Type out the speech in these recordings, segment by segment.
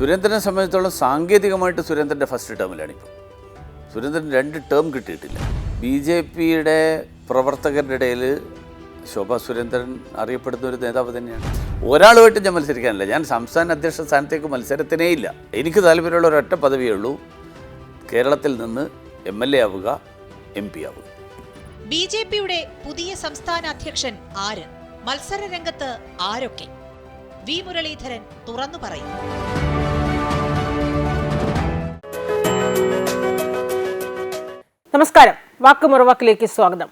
സുരേന്ദ്രനെ സംബന്ധിച്ചിടത്തോളം സാങ്കേതികമായിട്ട് സുരേന്ദ്രന്റെ ഫസ്റ്റ് ടേമിലാണിപ്പോൾ സുരേന്ദ്രൻ രണ്ട് ടേം കിട്ടിയിട്ടില്ല. ബി ജെ പിയുടെ പ്രവർത്തകരുടെ ഇടയിൽ ശോഭ സുരേന്ദ്രൻ അറിയപ്പെടുന്ന ഒരു നേതാവ് തന്നെയാണ്. ഒരാളുമായിട്ട് ഞാൻ മത്സരിക്കാനില്ല. ഞാൻ സംസ്ഥാന അധ്യക്ഷ സ്ഥാനത്തേക്ക് മത്സരത്തിനേ ഇല്ല. എനിക്ക് താല്പര്യമുള്ള ഒരൊറ്റ പദവിയേ ഉള്ളൂ. കേരളത്തിൽ നിന്ന് എം എൽ എ ആവുക എം പി ആവുക. ബി ജെ പിയുടെ പുതിയ സംസ്ഥാന അധ്യക്ഷൻ ആര്? മത്സര രംഗത്ത് ആരൊക്കെ? വി മുരളീധരൻ തുറന്നു പറയും. നമസ്കാരം. വാക്കുമുറവാക്കിലേക്ക് സ്വാഗതം.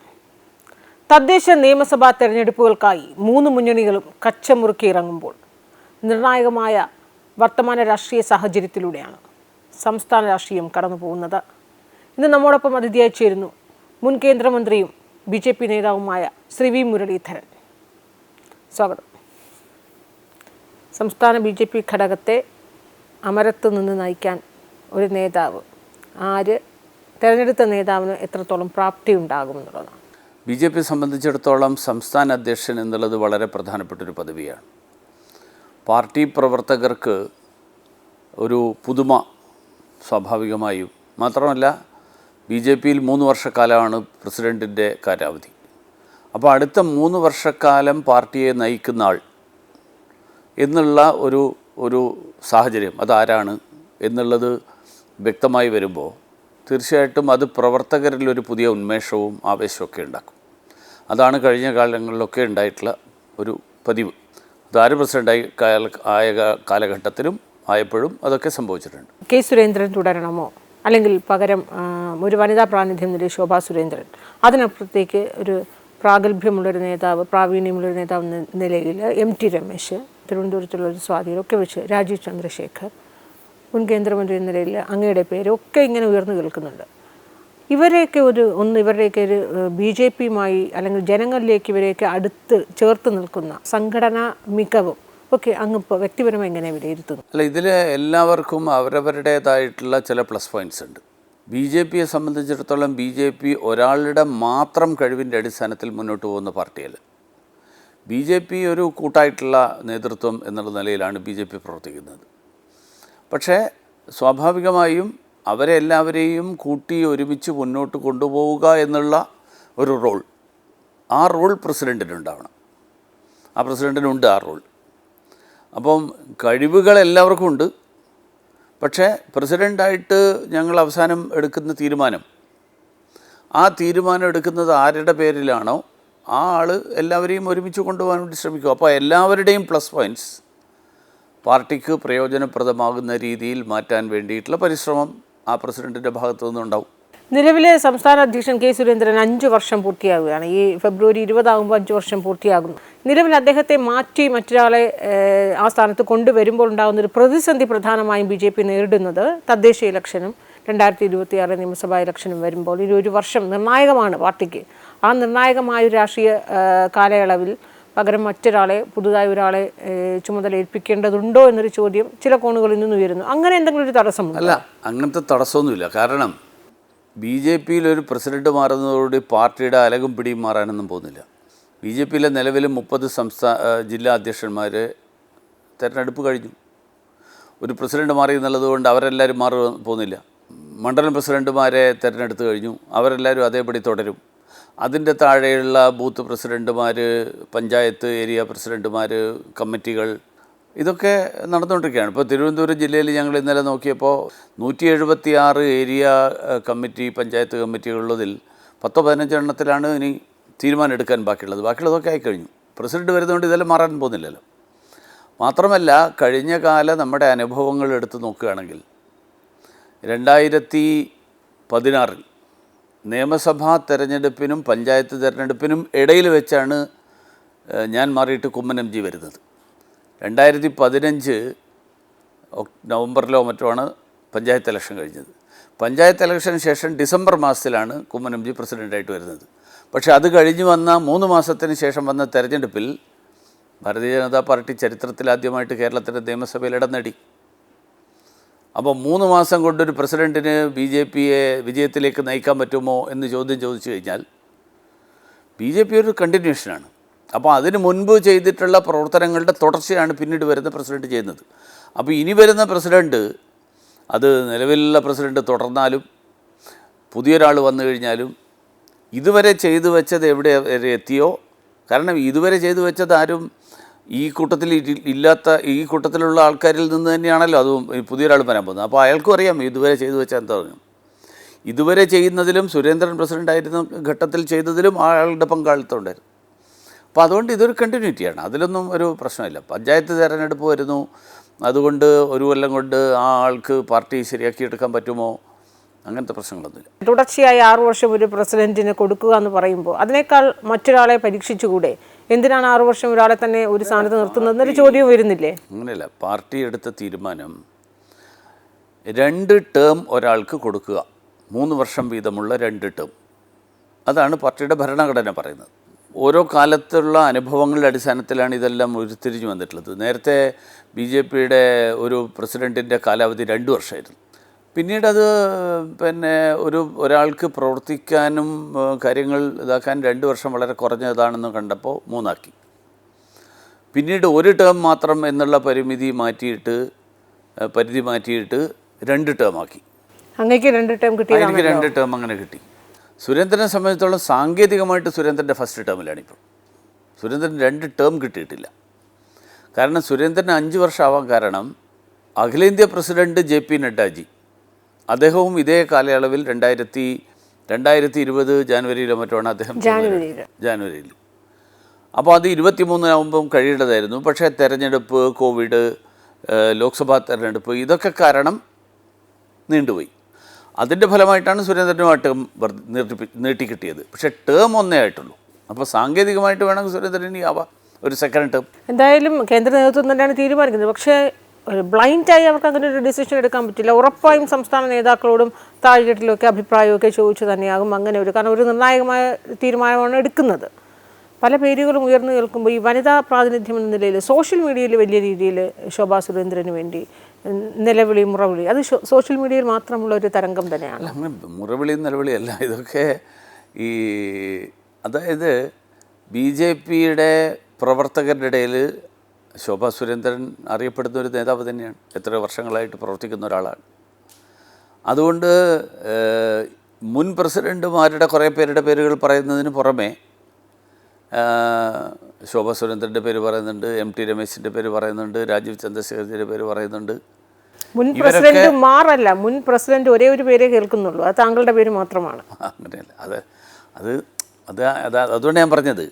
തദ്ദേശ നിയമസഭാ തെരഞ്ഞെടുപ്പുകൾക്കായി മൂന്ന് മുന്നണികളും കച്ചമുറുക്കി ഇറങ്ങുമ്പോൾ നിർണായകമായ വർത്തമാന രാഷ്ട്രീയ സാഹചര്യത്തിലൂടെയാണ് സംസ്ഥാന രാഷ്ട്രീയം കടന്നു പോകുന്നത് ഇന്ന് നമ്മോടൊപ്പം അതിഥിയായി ചേരുന്നു മുൻ കേന്ദ്രമന്ത്രിയും ബി ജെ പി നേതാവുമായ ശ്രീ വി മുരളീധരൻ. സ്വാഗതം. സംസ്ഥാന ബി ജെ പി ഘടകത്തെ അമരത്ത് നിന്ന് നയിക്കാൻ ഒരു നേതാവ് ആര്? തിരഞ്ഞെടുത്ത നേതാവിന് എത്രത്തോളം പ്രാപ്തി ഉണ്ടാകും എന്നുള്ളതാണ്. ബി ജെ പി സംബന്ധിച്ചിടത്തോളം സംസ്ഥാന അധ്യക്ഷൻ എന്നുള്ളത് വളരെ പ്രധാനപ്പെട്ടൊരു പദവിയാണ്. പാർട്ടി പ്രവർത്തകർക്ക് ഒരു പുതുമ സ്വാഭാവികമായും മാത്രമല്ല ബി ജെ പിയിൽ മൂന്ന് വർഷക്കാലമാണ് പ്രസിഡന്റിന്റെ കാലാവധി. അപ്പോൾ അടുത്ത മൂന്ന് വർഷക്കാലം പാർട്ടിയെ നയിക്കുന്ന ആൾ എന്നുള്ള ഒരു ഒരു സാഹചര്യം അതാരാണ് എന്നുള്ളത് വ്യക്തമായി വരുമ്പോൾ തീർച്ചയായിട്ടും അത് പ്രവർത്തകരിൽ ഒരു പുതിയ ഉന്മേഷവും ആവേശമൊക്കെ ഉണ്ടാക്കും. അതാണ് കഴിഞ്ഞ കാലങ്ങളിലൊക്കെ ഉണ്ടായിട്ടുള്ള ഒരു പതിവ്. അതാര് പ്രസിഡന്റായി കാല ആയ കാലഘട്ടത്തിലും ആയപ്പോഴും അതൊക്കെ സംഭവിച്ചിട്ടുണ്ട്. കെ സുരേന്ദ്രൻ തുടരണമോ? അല്ലെങ്കിൽ പകരം ഒരു വനിതാ പ്രാതിനിധ്യം നിലയിൽ ശോഭാ സുരേന്ദ്രൻ. അതിനപ്പുറത്തേക്ക് ഒരു പ്രാഗൽഭ്യമുള്ളൊരു നേതാവ് പ്രാവീണ്യമുള്ളൊരു നേതാവ് നിലയിൽ എം ടി രമേശ് തിരുവനന്തപുരത്തുള്ള ഒരു സ്വാധീനമൊക്കെ വെച്ച് രാജീവ് ചന്ദ്രശേഖർ മുൻ കേന്ദ്രമന്ത്രി എന്ന നിലയിൽ അങ്ങയുടെ പേരൊക്കെ ഇങ്ങനെ ഉയർന്നു കേൾക്കുന്നുണ്ട്. ഇവരെയൊക്കെ ഒരു ഒന്ന് ഇവരുടെയൊക്കെ ഒരു ബി ജെ പിയുമായി അല്ലെങ്കിൽ ജനങ്ങളിലേക്ക് ഇവരെയൊക്കെ അടുത്ത് ചേർത്ത് നിൽക്കുന്ന സംഘടനാ മികവും ഓക്കെ അങ്ങ് ഇപ്പോൾ വ്യക്തിപരമായി എങ്ങനെ വിലയിരുത്തുന്നു? അല്ല ഇതിൽ എല്ലാവർക്കും അവരവരുടേതായിട്ടുള്ള ചില പ്ലസ് പോയിന്റ്സ് ഉണ്ട്. ബി ജെ പിയെ സംബന്ധിച്ചിടത്തോളം ബി ജെ പി ഒരാളുടെ മാത്രം കഴിവിന്റെ അടിസ്ഥാനത്തിൽ മുന്നോട്ട് പോകുന്ന പാർട്ടിയല്ല. ബി ജെ പി ഒരു കൂട്ടായിട്ടുള്ള നേതൃത്വം എന്നുള്ള നിലയിലാണ് ബി ജെ പി പ്രവർത്തിക്കുന്നത്. പക്ഷേ സ്വാഭാവികമായും അവരെ എല്ലാവരെയും കൂട്ടി ഒരുമിച്ച് മുന്നോട്ട് കൊണ്ടുപോവുക എന്നുള്ള ഒരു റോൾ ആ റോൾ പ്രസിഡന്റിനുണ്ടാവണം ആ പ്രസിഡന്റിനുണ്ട് ആ റോൾ. അപ്പം കഴിവുകൾ എല്ലാവർക്കും ഉണ്ട്. പക്ഷേ പ്രസിഡന്റായിട്ട് ഞങ്ങൾ അവസാനം എടുക്കുന്ന തീരുമാനം ആ തീരുമാനം എടുക്കുന്നത് ആരുടെ പേരിലാണോ ആ ആൾ എല്ലാവരെയും ഒരുമിച്ച് കൊണ്ടുപോകാൻ വേണ്ടി ശ്രമിക്കും. അപ്പോൾ എല്ലാവരുടെയും പ്ലസ് പോയിന്റ്സ് പാർട്ടിക്ക് പ്രയോജനപ്രദമാകുന്ന രീതിയിൽ മാറ്റാൻ വേണ്ടിയിട്ടുള്ള പരിശ്രമം ആ പ്രസിഡന്റിന്റെ ഭാഗത്തു നിന്നുണ്ടാവും. നിലവിലെ സംസ്ഥാന അധ്യക്ഷൻ കെ സുരേന്ദ്രൻ അഞ്ച് വർഷം പൂർത്തിയാകുകയാണ് ഈ ഫെബ്രുവരി ഇരുപതാകുമ്പോൾ അഞ്ച് വർഷം പൂർത്തിയാകുന്നു. നിലവിൽ അദ്ദേഹത്തെ മാറ്റി മറ്റൊരാളെ ആ സ്ഥാനത്ത് കൊണ്ടുവരുമ്പോൾ ഉണ്ടാകുന്ന ഒരു പ്രതിസന്ധി പ്രധാനമായും ബി ജെ പി നേരിടുന്നത് തദ്ദേശ ഇലക്ഷനും രണ്ടായിരത്തി ഇരുപത്തിയാറ് നിയമസഭാ ഇലക്ഷനും വരുമ്പോൾ ഈ ഒരു വർഷം നിർണായകമാണ് പാർട്ടിക്ക്. ആ നിർണായകമായ രാഷ്ട്രീയ കാലയളവിൽ പകരം മറ്റൊരാളെ പുതുതായി ഒരാളെ ചുമതല ഏൽപ്പിക്കേണ്ടതുണ്ടോ എന്നൊരു ചോദ്യം ചില കോണുകളിൽ നിന്ന് ഉയരുന്നു. അങ്ങനെ എന്തെങ്കിലും ഒരു തടസ്സം അല്ല അങ്ങനത്തെ തടസ്സമൊന്നുമില്ല. കാരണം ബി ജെ പിയിൽ ഒരു പ്രസിഡന്റ് മാറുന്നതോടുകൂടി പാർട്ടിയുടെ അലകും പിടിയും മാറാനൊന്നും പോകുന്നില്ല. ബി ജെ പിയിലെ നിലവിൽ മുപ്പത് സംസ്ഥാന ജില്ലാ അധ്യക്ഷന്മാർ തെരഞ്ഞെടുപ്പ് കഴിഞ്ഞു. ഒരു പ്രസിഡന്റ് മാറി എന്നുള്ളത് കൊണ്ട് അവരെല്ലാവരും മാറി പോകുന്നില്ല. മണ്ഡലം പ്രസിഡന്റുമാരെ തിരഞ്ഞെടുത്ത് കഴിഞ്ഞു. അവരെല്ലാവരും അതേപടി തുടരും. അതിന്റെ താഴെയുള്ള ബൂത്ത് പ്രസിഡന്റുമാർ പഞ്ചായത്ത് ഏരിയ പ്രസിഡന്റുമാർ കമ്മിറ്റികൾ ഇതൊക്കെ നടന്നുകൊണ്ടിരിക്കുകയാണ്. ഇപ്പോൾ തിരുവനന്തപുരം ജില്ലയിൽ ഞങ്ങൾ ഇന്നലെ നോക്കിയപ്പോൾ നൂറ്റി എഴുപത്തി ആറ് ഏരിയ കമ്മിറ്റി പഞ്ചായത്ത് കമ്മിറ്റികളുള്ളതിൽ പത്തോ പതിനഞ്ചോ എണ്ണത്തിലാണ് ഇനി തീരുമാനം എടുക്കാൻ ബാക്കിയുള്ളത്. ബാക്കിയുള്ളതൊക്കെ ആയിക്കഴിഞ്ഞു. പ്രസിഡന്റ് വരുന്നതുകൊണ്ട് ഇതെല്ലാം മാറാൻ പോകുന്നില്ലല്ലോ. മാത്രമല്ല കഴിഞ്ഞ കാല നമ്മുടെ അനുഭവങ്ങൾ എടുത്ത് നോക്കുകയാണെങ്കിൽ രണ്ടായിരത്തി പതിനാറിൽ നിയമസഭാ തെരഞ്ഞെടുപ്പിനും പഞ്ചായത്ത് തെരഞ്ഞെടുപ്പിനും ഇടയിൽ വെച്ചാണ് ഞാൻ മാറിയിട്ട് കുമ്മനം ജി വരുന്നത്. രണ്ടായിരത്തി പതിനഞ്ച് നവംബറിലോ മറ്റോ ആണ് പഞ്ചായത്ത് ഇലക്ഷൻ കഴിഞ്ഞത്. പഞ്ചായത്ത് ഇലക്ഷന് ശേഷം ഡിസംബർ മാസത്തിലാണ് കുമ്മനം ജി പ്രസിഡന്റായിട്ട് വരുന്നത്. പക്ഷേ അത് കഴിഞ്ഞ് വന്ന മൂന്ന് മാസത്തിന് ശേഷം വന്ന തെരഞ്ഞെടുപ്പിൽ ഭാരതീയ ജനതാ പാർട്ടി ചരിത്രത്തിലാദ്യമായിട്ട് കേരളത്തിന്റെ നിയമസഭയിൽ ഇടം നേടി. അപ്പോൾ മൂന്ന് മാസം കൊണ്ടൊരു പ്രസിഡന്റിന് ബി ജെ പിയെ വിജയത്തിലേക്ക് നയിക്കാൻ പറ്റുമോ എന്ന് ചോദ്യം ചോദിച്ചു കഴിഞ്ഞാൽ ബി ജെ പി ഒരു കണ്ടിന്യൂഷനാണ്. അപ്പോൾ അതിന് മുൻപ് ചെയ്തിട്ടുള്ള പ്രവർത്തനങ്ങളുടെ തുടർച്ചയാണ് പിന്നീട് വരുന്ന പ്രസിഡന്റ് ചെയ്യുന്നത്. അപ്പോൾ ഇനി വരുന്ന പ്രസിഡന്റ് അത് നിലവിലുള്ള പ്രസിഡന്റ് തുടർന്നാലും പുതിയൊരാൾ വന്നു കഴിഞ്ഞാലും ഇതുവരെ ചെയ്തു വെച്ചത് എവിടെ എത്തിയോ? കാരണം ഇതുവരെ ചെയ്തു വെച്ചത് ആരും ഈ കൂട്ടത്തിൽ ഇല്ലാത്ത ഈ കൂട്ടത്തിലുള്ള ആൾക്കാരിൽ നിന്ന് തന്നെയാണല്ലോ അതും പുതിയൊരാൾ വരാൻ പോകുന്നത്. അപ്പോൾ അയാൾക്കും അറിയാം ഇതുവരെ ചെയ്തു വെച്ചാൽ എന്താ പറഞ്ഞു. ഇതുവരെ ചെയ്യുന്നതിലും സുരേന്ദ്രൻ പ്രസിഡന്റ് ആയിരുന്ന ഘട്ടത്തിൽ ചെയ്തതിലും ആളുടെ പങ്കാളിത്തമുണ്ടായിരുന്നു അപ്പോൾ അതുകൊണ്ട് ഇതൊരു കണ്ടിന്യൂറ്റിയാണ് അതിലൊന്നും ഒരു പ്രശ്നമില്ല. പഞ്ചായത്ത് തിരഞ്ഞെടുപ്പ് വരുന്നു. അതുകൊണ്ട് ഒരു കൊല്ലം കൊണ്ട് ആ ആൾക്ക് പാർട്ടി ശരിയാക്കി എടുക്കാൻ പറ്റുമോ? അങ്ങനത്തെ പ്രശ്നങ്ങളൊന്നുമില്ല. തുടർച്ചയായി ആറു വർഷം ഒരു പ്രസിഡന്റിന് കൊടുക്കുക എന്ന് പറയുമ്പോൾ അതിനേക്കാൾ മറ്റൊരാളെ പരീക്ഷിച്ചുകൂടെ? എന്തിനാണ് ആറു വർഷം ഒരാളെ തന്നെ ഒരു സ്ഥാനത്ത് നിർത്തുന്നത് എന്നൊരു ചോദ്യം വരുന്നില്ലേ? അങ്ങനെയല്ല പാർട്ടി എടുത്ത തീരുമാനം രണ്ട് ടേം ഒരാൾക്ക് കൊടുക്കുക. മൂന്ന് വർഷം വീതമുള്ള രണ്ട് ടേം അതാണ് പാർട്ടിയുടെ ഭരണഘടന പറയുന്നത്. ഓരോ കാലത്തുള്ള അനുഭവങ്ങളുടെ അടിസ്ഥാനത്തിലാണ് ഇതെല്ലാം ഉരുത്തിരിഞ്ഞു വന്നിട്ടുള്ളത്. നേരത്തെ ബി ജെ പിയുടെ ഒരു പ്രസിഡന്റിന്റെ കാലാവധി രണ്ട് വർഷമായിരുന്നു. പിന്നീട് അത് പിന്നെ ഒരു ഒരാൾക്ക് പ്രവർത്തിക്കാനും കാര്യങ്ങൾ ഇതാക്കാൻ രണ്ട് വർഷം വളരെ കുറഞ്ഞതാണെന്ന് കണ്ടപ്പോൾ മൂന്നാക്കി. പിന്നീട് ഒരു ടേം മാത്രം എന്നുള്ള പരിമിതി മാറ്റിയിട്ട് പരിധി മാറ്റിയിട്ട് രണ്ട് ടേം ആക്കി. അങ്ങേക്ക് രണ്ട് ടേം കിട്ടി എനിക്ക് രണ്ട് ടേം അങ്ങനെ കിട്ടി. സുരേന്ദ്രനെ സംബന്ധിച്ചിടത്തോളം സാങ്കേതികമായിട്ട് സുരേന്ദ്രന്റെ ഫസ്റ്റ് ടേമിലാണ് ഇപ്പോൾ. സുരേന്ദ്രൻ രണ്ട് ടേം കിട്ടിയിട്ടില്ല. കാരണം സുരേന്ദ്രൻ അഞ്ച് വർഷമാവാൻ കാരണം അഖിലേന്ത്യാ പ്രസിഡന്റ് ജെ പി നഡ്ഡാജി അദ്ദേഹവും ഇതേ കാലയളവിൽ രണ്ടായിരത്തി രണ്ടായിരത്തി ഇരുപത് ജാനുവരിയിലോ മറ്റോ ആണ് അദ്ദേഹം ജാനുവരിയിൽ. അപ്പോൾ അത് ഇരുപത്തി മൂന്നിനാകുമ്പം കഴിയേണ്ടതായിരുന്നു. പക്ഷേ തെരഞ്ഞെടുപ്പ് കോവിഡ് ലോക്സഭാ തെരഞ്ഞെടുപ്പ് ഇതൊക്കെ കാരണം നീണ്ടുപോയി. അതിന്റെ ഫലമായിട്ടാണ് സുരേന്ദ്രനും ആ ടേം നീട്ടി നീട്ടിക്കിട്ടിയത്. പക്ഷേ ടേം ഒന്നേ ആയിട്ടുള്ളൂ. അപ്പോൾ സാങ്കേതികമായിട്ട് വേണമെങ്കിൽ സുരേന്ദ്രൻ ആവാം ഒരു സെക്കൻഡ് ടേം എന്തായാലും കേന്ദ്ര നേതൃത്വം തന്നെയാണ് തീരുമാനിക്കുന്നത്. പക്ഷേ ഒരു ബ്ലൈൻഡായി അവർക്ക് അങ്ങനെ ഒരു ഡിസിഷൻ എടുക്കാൻ പറ്റില്ല. ഉറപ്പായും സംസ്ഥാന നേതാക്കളോടും താഴെട്ടിലൊക്കെ അഭിപ്രായമൊക്കെ ചോദിച്ചു തന്നെയാകും അങ്ങനെ ഒരു. കാരണം ഒരു നിർണായകമായ തീരുമാനമാണ് എടുക്കുന്നത്. പല പേരുകളും ഉയർന്നു കേൾക്കുമ്പോൾ ഈ വനിതാ പ്രാതിനിധ്യം എന്ന നിലയിൽ സോഷ്യൽ മീഡിയയിൽ വലിയ രീതിയിൽ ശോഭാ സുരേന്ദ്രന് വേണ്ടി നിലവിളി മുറവിളി അത് സോഷ്യൽ മീഡിയയിൽ മാത്രമുള്ള ഒരു തരംഗം തന്നെയാണ്. മുറവിളി നിലവിളി അല്ല. ഇതൊക്കെ ഈ അതായത് ബി ജെ പിയുടെ പ്രവർത്തകരുടെ ഇടയിൽ ശോഭാ സുരേന്ദ്രൻ അറിയപ്പെടുന്ന ഒരു നേതാവ് തന്നെയാണ്. എത്ര വർഷങ്ങളായിട്ട് പ്രവർത്തിക്കുന്ന ഒരാളാണ്. അതുകൊണ്ട് മുൻ പ്രസിഡന്റുമാരുടെ കുറേ പേരുടെ പേരുകൾ പറയുന്നതിന് പുറമെ ശോഭ സുരേന്ദ്രന്റെ പേര് പറയുന്നുണ്ട് എം ടി രമേശിന്റെ പേര് പറയുന്നുണ്ട് രാജീവ് ചന്ദ്രശേഖരന്റെ പേര് പറയുന്നുണ്ട്. മുൻ പ്രസിഡന്റ് മാറല്ല മുൻ പ്രസിഡന്റ് ഒരേ ഒരു പേരേ കേൾക്കുന്നുള്ളൂ. അത് താങ്കളുടെ പേര് മാത്രമാണ്. അങ്ങനെയല്ല. അത് അത് അത് അത് അതുകൊണ്ട് ഞാൻ പറഞ്ഞത്.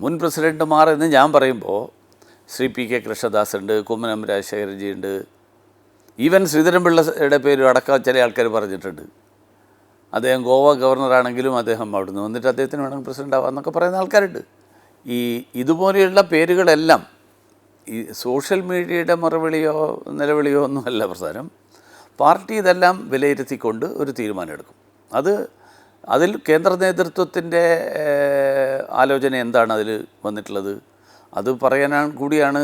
മുൻ പ്രസിഡന്റ് എന്ന് ഞാൻ പറയുമ്പോൾ ശ്രീ പി കെ കൃഷ്ണദാസ് ഉണ്ട് കുമ്മനം രാജശേഖരൻജി ഉണ്ട് ഈവൻ ശ്രീധരൻപിള്ളയുടെ പേര് അടക്കം ചില ആൾക്കാർ പറഞ്ഞിട്ടുണ്ട്. അദ്ദേഹം ഗോവ ഗവർണറാണെങ്കിലും അദ്ദേഹം അവിടുന്ന് വന്നിട്ട് അദ്ദേഹത്തിന് വേണമെങ്കിൽ പ്രസിഡന്റ് ആവാമെന്നൊക്കെ പറയുന്ന ആൾക്കാരുണ്ട്. ഈ ഇതുപോലെയുള്ള പേരുകളെല്ലാം ഈ സോഷ്യൽ മീഡിയയുടെ മറുവിളിയോ നിലവിളിയോ ഒന്നുമല്ല പ്രസാരം. പാർട്ടി ഇതെല്ലാം വിലയിരുത്തിക്കൊണ്ട് ഒരു തീരുമാനമെടുക്കും. അത് അതിൽ കേന്ദ്ര നേതൃത്വത്തിന്റെ ആലോചന എന്താണ് അതിൽ വന്നിട്ടുള്ളത്? അത് പറയാനാണ് കൂടിയാണ്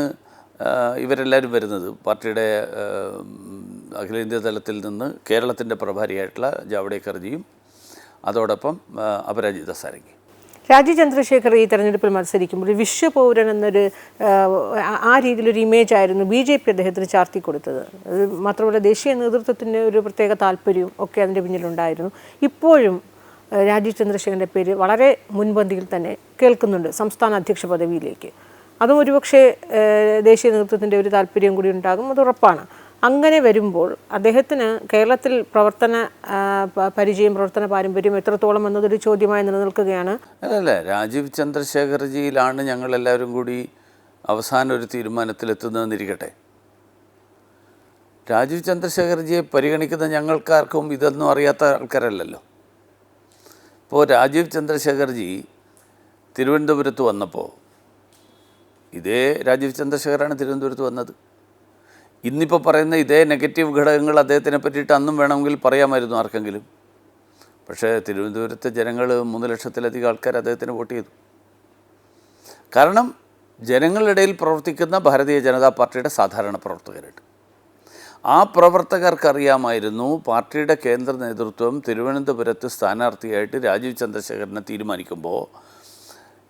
ഇവരെല്ലാവരും വരുന്നത്. പാർട്ടിയുടെ അഖിലേന്ത്യാ തലത്തിൽ നിന്ന് കേരളത്തിന്റെ പ്രഭാരിയായിട്ടുള്ള ജാവ്ഡേക്കർജിയും അതോടൊപ്പം അപരാജിത സാരംഗി രാജീവ് ചന്ദ്രശേഖർ ഈ തെരഞ്ഞെടുപ്പിൽ മത്സരിക്കുമ്പോൾ ഒരു വിശ്വപൗരൻ എന്നൊരു ആ, രീതിയിലൊരു ഇമേജ് ആയിരുന്നു ബി ജെ പി അദ്ദേഹത്തിന് ചാർത്തി കൊടുത്തത്. മാത്രമല്ല ദേശീയ നേതൃത്വത്തിന്റെ ഒരു പ്രത്യേക താല്പര്യവും ഒക്കെ അതിന്റെ പിന്നിലുണ്ടായിരുന്നു. ഇപ്പോഴും രാജീവ് ചന്ദ്രശേഖരന്റെ പേര് വളരെ മുൻപന്തിയിൽ തന്നെ കേൾക്കുന്നുണ്ട് സംസ്ഥാന അധ്യക്ഷ പദവിയിലേക്ക്. അതും ഒരുപക്ഷെ ദേശീയ നേതൃത്വത്തിന്റെ ഒരു താല്പര്യം കൂടി ഉണ്ടാകും. അത് ഉറപ്പാണ്. അങ്ങനെ വരുമ്പോൾ അദ്ദേഹത്തിന് കേരളത്തിൽ പ്രവർത്തന പരിചയം പ്രവർത്തന പാരമ്പര്യം എത്രത്തോളം എന്നതൊരു ചോദ്യമായി നിലനിൽക്കുകയാണ്. അല്ലല്ല രാജീവ് ചന്ദ്രശേഖർജിയിലാണ് ഞങ്ങളെല്ലാവരും കൂടി അവസാന ഒരു തീരുമാനത്തിലെത്തുന്നതെന്നിരിക്കട്ടെ. രാജീവ് ചന്ദ്രശേഖർജിയെ പരിഗണിക്കുന്ന ഞങ്ങൾക്കാർക്കും ഇതൊന്നും അറിയാത്ത ആൾക്കാരല്ലല്ലോ. ഇപ്പോൾ രാജീവ് ചന്ദ്രശേഖർജി തിരുവനന്തപുരത്ത് വന്നപ്പോൾ ഇതേ രാജീവ് ചന്ദ്രശേഖറാണ് തിരുവനന്തപുരത്ത് വന്നത്. ഇന്നിപ്പോൾ പറയുന്ന ഇതേ നെഗറ്റീവ് ഘടകങ്ങൾ അദ്ദേഹത്തിനെ പറ്റിയിട്ട് അന്നും വേണമെങ്കിൽ പറയാമായിരുന്നു ആർക്കെങ്കിലും. പക്ഷേ തിരുവനന്തപുരത്തെ ജനങ്ങൾ മൂന്ന് ലക്ഷത്തിലധികം ആൾക്കാർ അദ്ദേഹത്തിന് വോട്ട് ചെയ്തു. കാരണം ജനങ്ങളുടെ ഇടയിൽ പ്രവർത്തിക്കുന്ന ഭാരതീയ ജനതാ പാർട്ടിയുടെ സാധാരണ പ്രവർത്തകരുണ്ട് ആ പ്രവർത്തകർക്കറിയാമായിരുന്നു പാർട്ടിയുടെ കേന്ദ്ര നേതൃത്വം തിരുവനന്തപുരത്ത് സ്ഥാനാർത്ഥിയായിട്ട് രാജീവ് ചന്ദ്രശേഖരനെ തീരുമാനിക്കുമ്പോൾ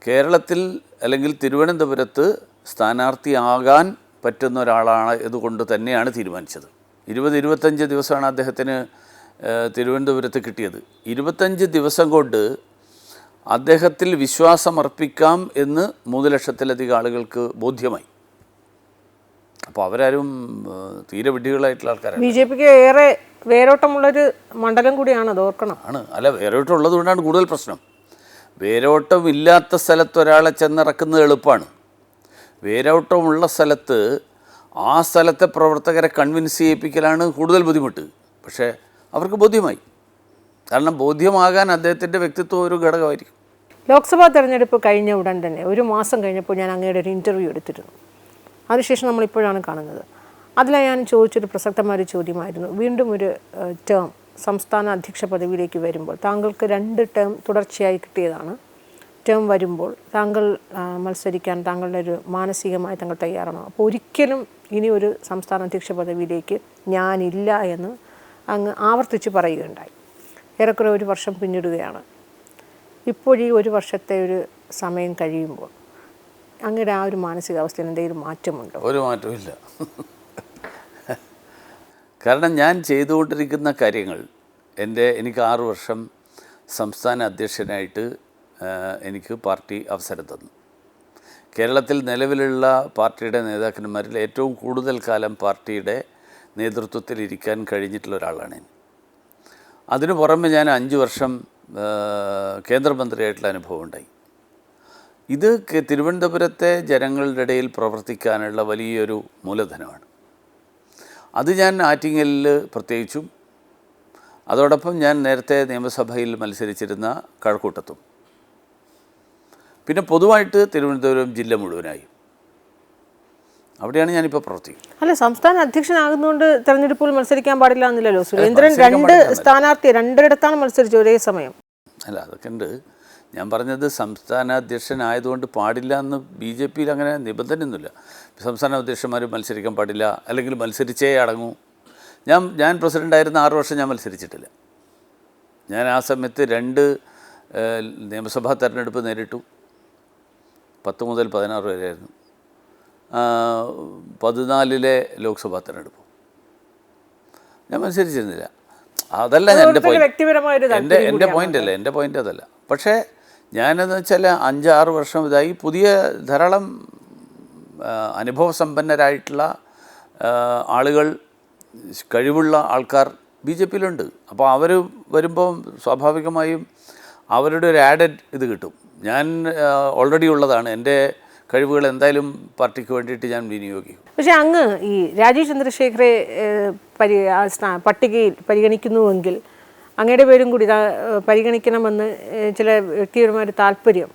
കേരളത്തിൽ അല്ലെങ്കിൽ തിരുവനന്തപുരത്ത് സ്ഥാനാർത്ഥിയാകാൻ പറ്റുന്ന ഒരാളാണ് ഇതുകൊണ്ട് തന്നെയാണ് തീരുമാനിച്ചത്. ഇരുപത് ഇരുപത്തഞ്ച് ദിവസമാണ് അദ്ദേഹത്തിന് തിരുവനന്തപുരത്ത് കിട്ടിയത്. ഇരുപത്തഞ്ച് ദിവസം കൊണ്ട് അദ്ദേഹത്തിൽ വിശ്വാസമർപ്പിക്കാം എന്ന് മൂന്ന് ലക്ഷത്തിലധികം ആളുകൾക്ക് ബോധ്യമായി. അപ്പോൾ അവരാരും തീരെ വിഡ്ഢികളായിട്ടുള്ള ആൾക്കാരാണ് ബി ജെ പിക്ക് ഏറെ വേരോട്ടമുള്ളൊരു മണ്ഡലം കൂടിയാണ് അത് ഓർക്കണം. ആണ്. അല്ല വേരോട്ടം ഉള്ളതുകൊണ്ടാണ് കൂടുതൽ പ്രശ്നം. വേരോട്ടം ഇല്ലാത്ത സ്ഥലത്ത് ഒരാളെ ചെന്നിറക്കുന്നത് എളുപ്പമാണ്. വേരോട്ടമുള്ള സ്ഥലത്ത് ആ സ്ഥലത്തെ പ്രവർത്തകരെ കൺവിൻസ് ചെയ്യിപ്പിക്കലാണ് കൂടുതൽ ബുദ്ധിമുട്ട്. പക്ഷേ അവർക്ക് ബോധ്യമായി. കാരണം ബോധ്യമാകാൻ അദ്ദേഹത്തിന്റെ വ്യക്തിത്വം ഒരു ഘടകമായിരിക്കും. ലോക്സഭാ തെരഞ്ഞെടുപ്പ് കഴിഞ്ഞ ഉടൻ തന്നെ ഒരു മാസം കഴിഞ്ഞപ്പോൾ ഞാൻ അങ്ങയുടെ ഒരു ഇന്റർവ്യൂ എടുത്തിരുന്നു. അതിനുശേഷം നമ്മളിപ്പോഴാണ് കാണുന്നത്. അതിലാണ് ഞാൻ ചോദിച്ചൊരു പ്രസക്തമായ ഒരു ചോദ്യമായിരുന്നു. വീണ്ടും ഒരു ടേം സംസ്ഥാന അധ്യക്ഷ പദവിയിലേക്ക് വരുമ്പോൾ താങ്കൾക്ക് രണ്ട് ടേം തുടർച്ചയായി കിട്ടിയതാണ്. ടേം വരുമ്പോൾ താങ്കൾ മത്സരിക്കാൻ താങ്കളുടെ ഒരു മാനസികമായി താങ്കൾ തയ്യാറാണോ? അപ്പോൾ ഒരിക്കലും ഇനി ഒരു സംസ്ഥാന അധ്യക്ഷ പദവിയിലേക്ക് ഞാനില്ല എന്ന് അങ്ങ് ആവർത്തിച്ച് പറയുകയുണ്ടായി. ഏറെക്കുറെ ഒരു വർഷം പിന്നിടുകയാണ്. ഇപ്പോൾ ഈ ഒരു വർഷത്തെ ഒരു സമയം കഴിയുമ്പോൾ അങ്ങയുടെ ആ ഒരു മാനസികാവസ്ഥയിൽ എന്തെങ്കിലും മാറ്റമുണ്ടോ? ഒരു മാറ്റമില്ല കാരണം ഞാൻ ചെയ്തുകൊണ്ടിരിക്കുന്ന കാര്യങ്ങൾ എന്റെ എനിക്ക് ആറു വർഷം സംസ്ഥാന അധ്യക്ഷനായിട്ട് എനിക്ക് പാർട്ടി അവസരം തന്നു. കേരളത്തിൽ നിലവിലുള്ള പാർട്ടിയുടെ നേതാക്കന്മാരിൽ ഏറ്റവും കൂടുതൽ കാലം പാർട്ടിയുടെ നേതൃത്വത്തിൽ ഇരിക്കാൻ കഴിഞ്ഞിട്ടുള്ള ഒരാളാണ് ഞാൻ. അതിനു പുറമെ ഞാൻ അഞ്ച് വർഷം കേന്ദ്രമന്ത്രിയായിട്ടുള്ള അനുഭവം ഉണ്ടായി. ഇത് തിരുവനന്തപുരത്തെ ജനങ്ങളുടെ ഇടയിൽ പ്രവർത്തിക്കാനുള്ള വലിയൊരു മൂലധനമാണ്. അത് ഞാൻ ആറ്റിങ്ങലിൽ പ്രത്യേകിച്ചും. അതോടൊപ്പം ഞാൻ നേരത്തെ നിയമസഭയിൽ മത്സരിച്ചിരുന്ന കഴക്കൂട്ടത്തും. പിന്നെ പൊതുവായിട്ട് തിരുവനന്തപുരം ജില്ല മുഴുവനായി. അവിടെയാണ് ഞാനിപ്പോൾ പ്രവർത്തിക്കുന്നത്. അല്ല സംസ്ഥാന അധ്യക്ഷനാകുന്നതുകൊണ്ട് തെരഞ്ഞെടുപ്പിൽ മത്സരിക്കാൻ പാടില്ല എന്നില്ലല്ലോ. സുരേന്ദ്രൻ രണ്ട് സ്ഥാനാർത്ഥി രണ്ടിടത്താണ് മത്സരിച്ചത് ഒരേ സമയം. അല്ല അതൊക്കെ ഉണ്ട്. ഞാൻ പറഞ്ഞത് സംസ്ഥാന അധ്യക്ഷനായതുകൊണ്ട് പാടില്ല എന്ന് ബി ജെ പിയിൽ അങ്ങനെ നിബന്ധനയൊന്നുമില്ല. സംസ്ഥാന അധ്യക്ഷന്മാർ മത്സരിക്കാൻ പാടില്ല അല്ലെങ്കിൽ മത്സരിച്ചേ അടങ്ങൂ. ഞാൻ ഞാൻ പ്രസിഡന്റായിരുന്ന ആറ് വർഷം ഞാൻ മത്സരിച്ചിട്ടില്ല. ഞാൻ ആ സമയത്ത് രണ്ട് നിയമസഭാ തെരഞ്ഞെടുപ്പ് നേരിട്ടു. പത്ത് മുതൽ പതിനാറ് വരെയായിരുന്നു. പതിനാലിലെ ലോക്സഭാ തെരഞ്ഞെടുപ്പ്. ഞാൻ മത്സരിച്ചിരുന്നില്ല. അതല്ല എന്റെ പോയിന്റ് എന്റെ എന്റെ പോയിന്റ് അല്ല എന്റെ പോയിന്റ് അതല്ല. പക്ഷേ ഞാനെന്ന് വെച്ചാൽ അഞ്ചാറ് വർഷം ഇതായി. പുതിയ ധാരാളം അനുഭവസമ്പന്നരായിട്ടുള്ള ആളുകൾ കഴിവുള്ള ആൾക്കാർ ബി ജെ പിയിലുണ്ട്. അപ്പോൾ അവർ വരുമ്പോൾ സ്വാഭാവികമായും അവരുടെ ഒരു ആഡഡ് ഇത് കിട്ടും. ഞാൻ ഓൾറെഡി ഉള്ളതാണ്. എന്റെ കഴിവുകൾ എന്തായാലും പാർട്ടിക്ക് വേണ്ടിയിട്ട് ഞാൻ വിനിയോഗിക്കും. പക്ഷേ അങ്ങ് ഈ രാജീവ് ചന്ദ്രശേഖരെ പരി പട്ടികയിൽ പരിഗണിക്കുന്നുവെങ്കിൽ അങ്ങയുടെ പേരും കൂടി പരിഗണിക്കണമെന്ന് ചില വ്യക്തിപരമായ ഒരു താല്പര്യം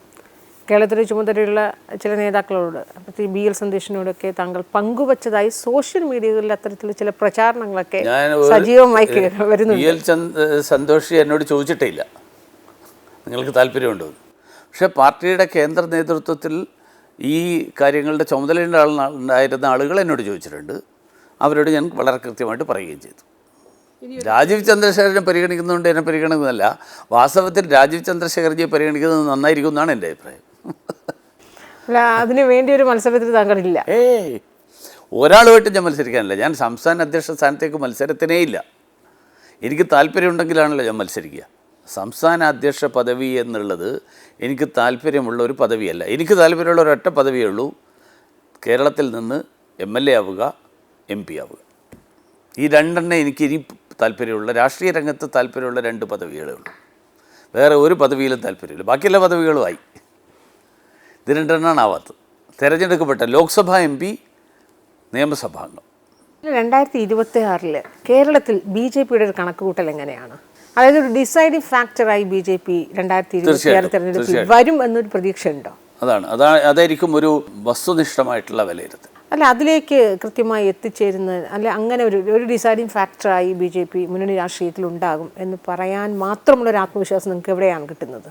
കേരളത്തിലെ ചുമതലയുള്ള ചില നേതാക്കളോട് പ്രത്യേകിച്ച് ബി എൽ സന്ദേശിനോടൊക്കെ താങ്കൾ പങ്കുവച്ചതായി സോഷ്യൽ മീഡിയകളിൽ അത്തരത്തിൽ ചില പ്രചാരണങ്ങളൊക്കെ സജീവമായി വരുന്നു ബി എൽ സന്തോഷി എന്നോട് ചോദിച്ചിട്ടില്ല. നിങ്ങൾക്ക് താല്പര്യമുണ്ടോ? പക്ഷേ പാർട്ടിയുടെ കേന്ദ്ര നേതൃത്വത്തിൽ ഈ കാര്യങ്ങളുടെ ചുമതലയുടെ ആൾ ഉണ്ടായിരുന്ന ആളുകൾ എന്നോട് ചോദിച്ചിട്ടുണ്ട്. അവരോട് ഞാൻ വളരെ കൃത്യമായിട്ട് പറയുകയും ചെയ്തു. രാജീവ് ചന്ദ്രശേഖരനെ പരിഗണിക്കുന്നതുകൊണ്ട് എന്നെ പരിഗണിക്കുന്നതല്ല വാസ്തവത്തിൽ രാജീവ് ചന്ദ്രശേഖർജിയെ പരിഗണിക്കുന്നത് നന്നായിരിക്കും എന്നാണ് എന്റെ അഭിപ്രായം. അല്ല അതിനു വേണ്ടി ഒരു മത്സരത്തിൽ താങ്കളില്ല. ഏയ് ഒരാളുമായിട്ട് ഞാൻ മത്സരിക്കാനില്ല. ഞാൻ സംസ്ഥാന അധ്യക്ഷ സ്ഥാനത്തേക്ക് മത്സരത്തിനേ ഇല്ല. എനിക്ക് താല്പര്യമുണ്ടെങ്കിലാണല്ലോ ഞാൻ മത്സരിക്കുക. സംസ്ഥാന അധ്യക്ഷ പദവി എന്നുള്ളത് എനിക്ക് താല്പര്യമുള്ള ഒരു പദവിയല്ല. എനിക്ക് താല്പര്യമുള്ള ഒരൊറ്റ പദവിയേ ഉള്ളൂ. കേരളത്തിൽ നിന്ന് എം എൽ എ ആവുക എം പി ആവുക. ഈ രണ്ടെണ്ണം എനിക്ക് ഇനി താല്പര്യമുള്ള രാഷ്ട്രീയ രംഗത്ത് താല്പര്യമുള്ള രണ്ട് പദവികളേ ഉള്ളൂ. വേറെ ഒരു പദവിയിലും താല്പര്യമില്ല. ബാക്കിയെല്ലാ പദവികളുമായി ഇത് രണ്ടെണ്ണമാണ് ആവാത്തത്. തിരഞ്ഞെടുക്കപ്പെട്ട ലോക്സഭ എം പി നിയമസഭാംഗം രണ്ടായിരത്തി ഇരുപത്തി ആറിൽ കേരളത്തിൽ ബി ജെ പിയുടെ ഒരു കണക്കുകൂട്ടൽ എങ്ങനെയാണ്? അതായത് ഒരു ഡിസൈഡിങ് ഫാക്ടറായി ബി ജെ പി രണ്ടായിരത്തി ഇരുപത്തി ആറ് തീർച്ചയായിട്ടും, തെരഞ്ഞെടുപ്പിൽ വരും എന്നൊരു പ്രതീക്ഷയുണ്ടോ? അതാണ്. അതാണ് അതായിരിക്കും ഒരു വസ്തുനിഷ്ഠമായിട്ടുള്ള വിലയിരുത്തൽ. അല്ല അതിലേക്ക് കൃത്യമായി എത്തിച്ചേരുന്ന അല്ല അങ്ങനെ ഒരു ഒരു ഡിസൈഡിങ് ഫാക്ടറായി ബി ജെ പി മുന്നണി രാഷ്ട്രീയത്തിൽ ഉണ്ടാകും എന്ന് പറയാൻ മാത്രമുള്ള ഒരു ആത്മവിശ്വാസം നിങ്ങൾക്ക് എവിടെയാണ് കിട്ടുന്നത്?